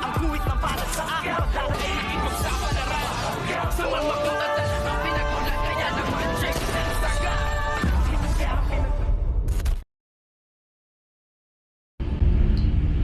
Ang guhit na para sa akin. Pagdadaig ipagsapalaran Sa mga katatan Ang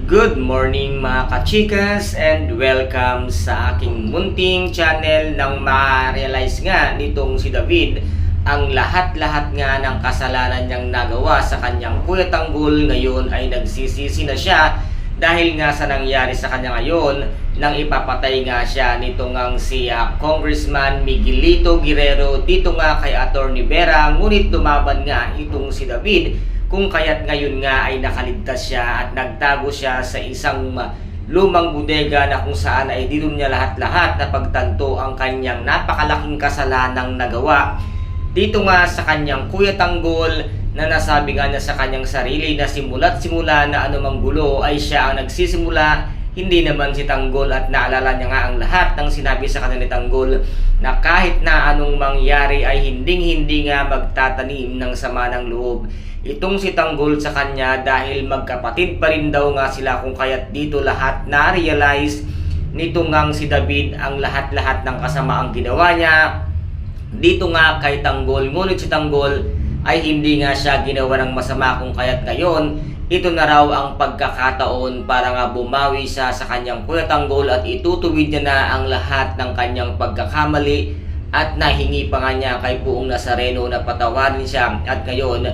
Good morning mga kachikas and welcome sa aking munting channel nang ma-realize nga nitong si David ang lahat-lahat nga ng kasalanan niyang nagawa sa kanyang Kuya Tanggol. Ngayon ay nagsisisi na siya dahil nga sa nangyari sa kanya ngayon nang ipapatay nga siya nito ngang si ah, Congressman Miguelito Guerrero dito nga kay Attorney Vera ngunit lumaban nga itong si David kung kaya't ngayon nga ay nakaligtas siya at nagtago siya sa isang uh, lumang bodega na kung saan ay dito niya lahat-lahat na pagtanto ang kanyang napakalaking kasalanang nagawa. Dito nga sa kanyang Kuya Tanggol na nasabi nga niya sa kanyang sarili na simula't simula na anumang gulo ay siya ang nagsisimula hindi naman si Tanggol at naalala niya nga ang lahat ng sinabi sa kanya ni Tanggol na kahit na anong mangyari ay hinding-hindi nga magtatanim ng sama ng loob. Itong si Tanggol sa kanya dahil magkapatid pa rin daw nga sila kung kaya't dito lahat na-realize nito ngang si David ang lahat-lahat ng kasamaang ginawa niya dito nga kay Tanggol. Ngunit si Tanggol ay hindi nga siya ginawa ng masama kung kaya't ngayon ito na raw ang pagkakataon para nga bumawi siya sa kanyang Kuya Tanggol at itutuwid niya na ang lahat ng kanyang pagkakamali at nahingi pa nga niya kay Buong Nazareno na patawarin siya. At ngayon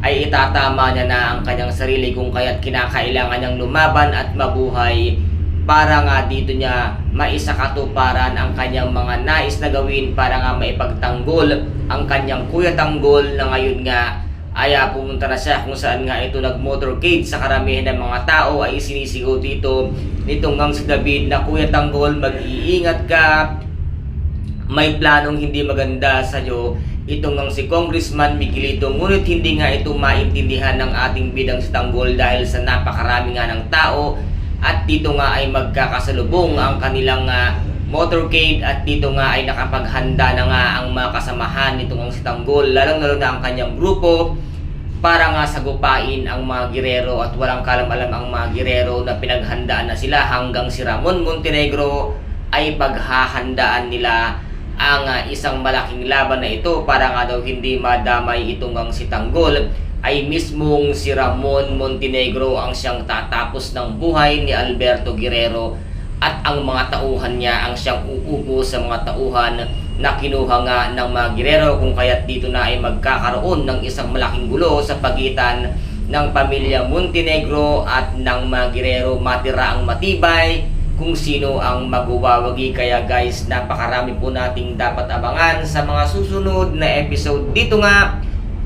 ay itatama niya na ang kanyang sarili kung kaya't kinakailangan niyang lumaban at mabuhay para nga dito niya maisakatuparan ang kanyang mga nais na gawin para nga maipagtanggol ang kanyang Kuya Tanggol na ngayon nga ay ah, pumunta na siya kung saan nga ito nag-motorcade sa karamihan ng mga tao ay sinisigaw dito nitong ngang si David na Kuya Tanggol mag-iingat ka. May planong hindi maganda sa iyo itong ngang si Congressman Miguelito. Ngunit hindi nga ito maintindihan ng ating bidang si Tanggol dahil sa napakarami nga ng tao at dito nga ay magkakasalubong ang kanilang ah, motorcade at dito nga ay nakapaghanda na nga ang mga kasamahan nitong ang si Tanggol lalong lalo na ang kanyang grupo para nga sagupain ang mga girero at walang kalam-alam ang mga girero na pinaghandaan na sila hanggang si Ramon Montenegro ay paghahandaan nila ang ah, isang malaking laban na ito para nga daw hindi madamay itong ang si Tanggol ay mismong si Ramon Montenegro ang siyang tatapos ng buhay ni Alberto Guerrero at ang mga tauhan niya ang siyang uupo sa mga tauhan na kinuha nga ng mga Guerrero kung kaya't dito na ay magkakaroon ng isang malaking gulo sa pagitan ng pamilya Montenegro at ng mga Guerrero. Matira ang matibay kung sino ang magwawagi. Kaya guys napakarami po nating dapat abangan sa mga susunod na episode. Dito nga